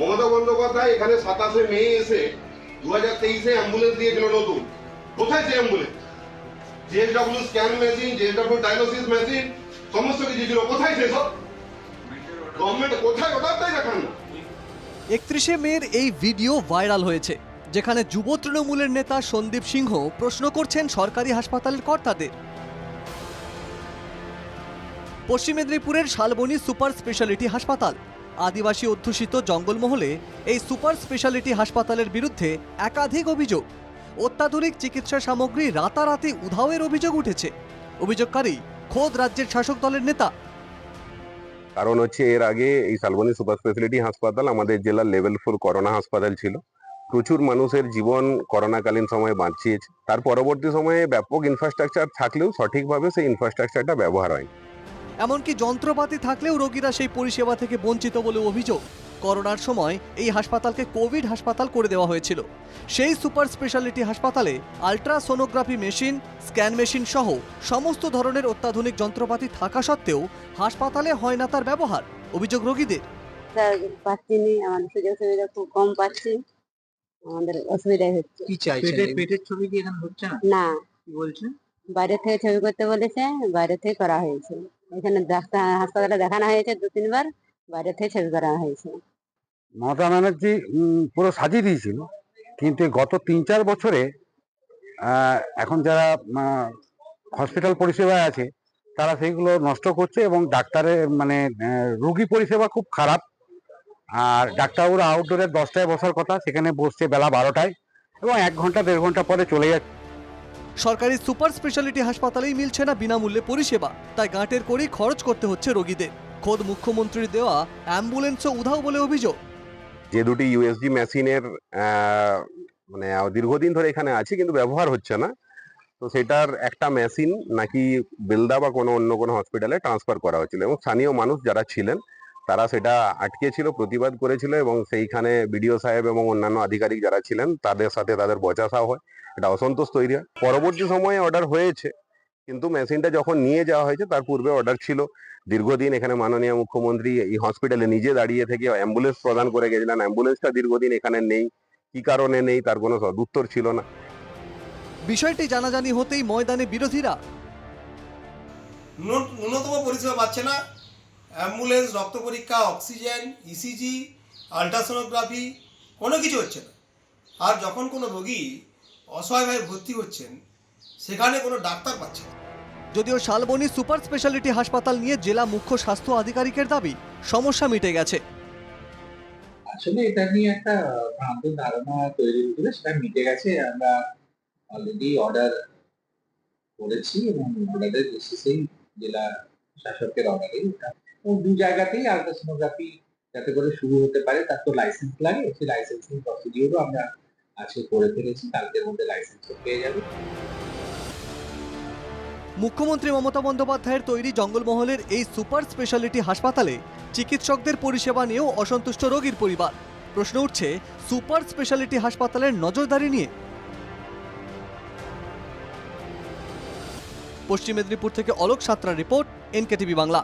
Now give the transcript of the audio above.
মমতা বন্দ্যোপাধ্যায় এখানে সাতাশে মে এসে দু হাজার তেইশে অ্যাম্বুলেন্স দিয়েছিল নতুন। কোথায় সেই ambulance JSW scan machine JSW dialysis machine সমস্ত কিছু ছিল কোথায় সেসব গভর্নমেন্ট কোথায়? ওটাই দেখান না? একত্রিশে মের এই ভিডিও ভাইরাল হয়েছে, যেখানে যুব তৃণমূলের নেতা সন্দীপ সিংহ প্রশ্ন করছেন সরকারি হাসপাতালের কর্তাদের। পশ্চিম মেদিনীপুরের শালবনী সুপার স্পেশালিটি হাসপাতাল আদিবাসী অধ্যুষিত জঙ্গলমহলে এই সুপার স্পেশালিটি হাসপাতালের বিরুদ্ধে একাধিক অভিযোগ। অত্যাধুনিক চিকিৎসা সামগ্রী রাতারাতি উধাওয়ের অভিযোগ উঠেছে। অভিযোগকারী খোদ রাজ্যের শাসক দলের নেতা। কারণ হচ্ছে এর আগে এই শালবনী সুপার স্পেশালিটি হাসপাতাল আমাদের জেলার লেভেল ফোর করোনা হাসপাতাল ছিল। প্রচুর মানুষের জীবন করোনাকালীন সময়ে বাঁচিয়েছে। তার পরবর্তী সময়ে ব্যাপক ইনফ্রাস্ট্রাকচার থাকলেও সঠিকভাবে সেই ইনফ্রাস্ট্রাকচারটা ব্যবহার হয় এমনকি যন্ত্রপাতি থাকলেও রোগীরা সেই পরিষেবা থেকে বঞ্চিত বলে অভিযোগ। করোনার সময় এই হাসপাতালকে কোভিড হাসপাতাল করে দেওয়া হয়েছিল। সেই সুপার স্পেশালিটি হাসপাতালে আল্ট্রাসোনোগ্রাফি মেশিন স্ক্যান মেশিন সহ সমস্ত ধরনের অত্যাধুনিক যন্ত্রপাতি থাকা সত্ত্বেও হাসপাতালে হয় না তার ব্যবহার। অভিযোগ রোগীদের। স্যার পাচ্ছি নি আমাদের সুযোগ সুবিধা খুব কম পাচ্ছি। আমাদের অসুবিধাই হচ্ছে। কি চাইছেন? পেটের পেটের ছবি কি এখানে হচ্ছে না? না। কি বলছেন? বাইরে থেকে ছবি করতে বলেছে বাইরে থেকে করা হয়েছে। এখানে ডাক্তার হাসপাতালে দেখানো হয়েছে দু তিনবার, বাইরে থেকে ছবি করা হয়েছে। মমতা ব্যানার্জি পুরো সাজিয়ে দিয়েছিল। কিন্তু গত তিন চার বছরে এখন যারা হসপিটাল পরিষেবায় আছে, তারা সেইগুলো নষ্ট করছে এবং ডাক্তারের মানে রুগী পরিষেবা খুব খারাপ। আর ডাক্তারবাবুরা আউটডোরে দশটায় বসার কথা, সেখানে বসছে বেলা বারোটায় এবং এক ঘণ্টা, দেড় ঘণ্টা পরে চলে যাচ্ছে। সরকারি সুপার স্পেশালিটি হাসপাতালেই মিলছে না বিনামূল্যে পরিষেবা। তাই গাঁটের করেই খরচ করতে হচ্ছে রোগীদের। খোদ মুখ্যমন্ত্রীর দেওয়া অ্যাম্বুলেন্সও উধাও বলে অভিযোগ। যে দুটি ইউএসজি মেশিনের মানে দীর্ঘদিন ধরে এখানে আছে, কিন্তু ব্যবহার হচ্ছে না। তো সেটার একটা মেশিন নাকি বেলদা বা কোনো অন্য কোনো হসপিটালে ট্রান্সফার করা হয়েছিল এবং স্থানীয় মানুষ যারা ছিলেন তারা সেটা আটকে ছিল প্রতিবাদ করেছিল এবং সেইখানে বিডিও সাহেব এবং অন্যান্য আধিকারিক যারা ছিলেন তাদের সাথে তাদের বচাসা হয়। এটা অসন্তোষ তৈরি হয়। পরবর্তী সময়ে অর্ডার হয়েছে কিন্তু মেশিনটা যখন নিয়ে যাওয়া হয়েছে তার পূর্বে অর্ডার ছিল। দীর্ঘদিন এখানে মাননীয় মুখ্যমন্ত্রী এই হসপিটালে নিজে দাঁড়িয়ে থেকে অ্যাম্বুলেন্স প্রদান করে গেছিলেন। অ্যাম্বুলেন্সটা দীর্ঘদিন এখানে নেই কি কারণে নেই তার কোনো সদুত্তর ছিল না। বিষয়টি জানাজানি হতেই ময়দানে বিরোধীরা ন্যূনতম পরিষেবা পাচ্ছে না। অ্যাম্বুলেন্স রক্ত পরীক্ষা অক্সিজেন ইসিজি আল্ট্রাসোনোগ্রাফি কোনো কিছু হচ্ছে না। আর যখন কোনো রোগী অসহায়ভাবে ভর্তি হচ্ছেন সেখানে কোনো ডাক্তার পাচ্ছে না। যদিও শালবনি সুপার স্পেশালিটি হাসপাতাল নিয়ে জেলা মুখ্য স্বাস্থ্য আধিকারিকের দাবি সমস্যা মিটে গেছে। আসলে এটা নিয়ে একটা ভ্রান্ত ধারণা তৈরি হয়েছিল সেটা মিটে গেছে। আমরা অলরেডি অর্ডার করেছি এবং অর্ডারের বেসিসেই জেলা শাসকের দু জায়গাতেই আলট্রাসোনোগ্রাফি যাতে করে শুরু হতে পারে, তার তো লাইসেন্স লাগে। সেই লাইসেন্সিং প্রসিডিওরও আমরা আজকে করে ফেলেছি। কালকের মধ্যে লাইসেন্স পেয়ে যাবে। মুখ্যমন্ত্রী মমতা বন্দ্যোপাধ্যায়ের তৈরি জঙ্গলমহলের এই সুপার স্পেশালিটি হাসপাতালে চিকিৎসকদের পরিষেবা নিয়েও অসন্তুষ্ট রোগীর পরিবার। প্রশ্ন উঠছে, সুপার স্পেশালিটি হাসপাতালের নজরদারি নিয়ে। পশ্চিম মেদিনীপুর থেকে অলোক সাত্রার রিপোর্ট, এনকেটিভি বাংলা।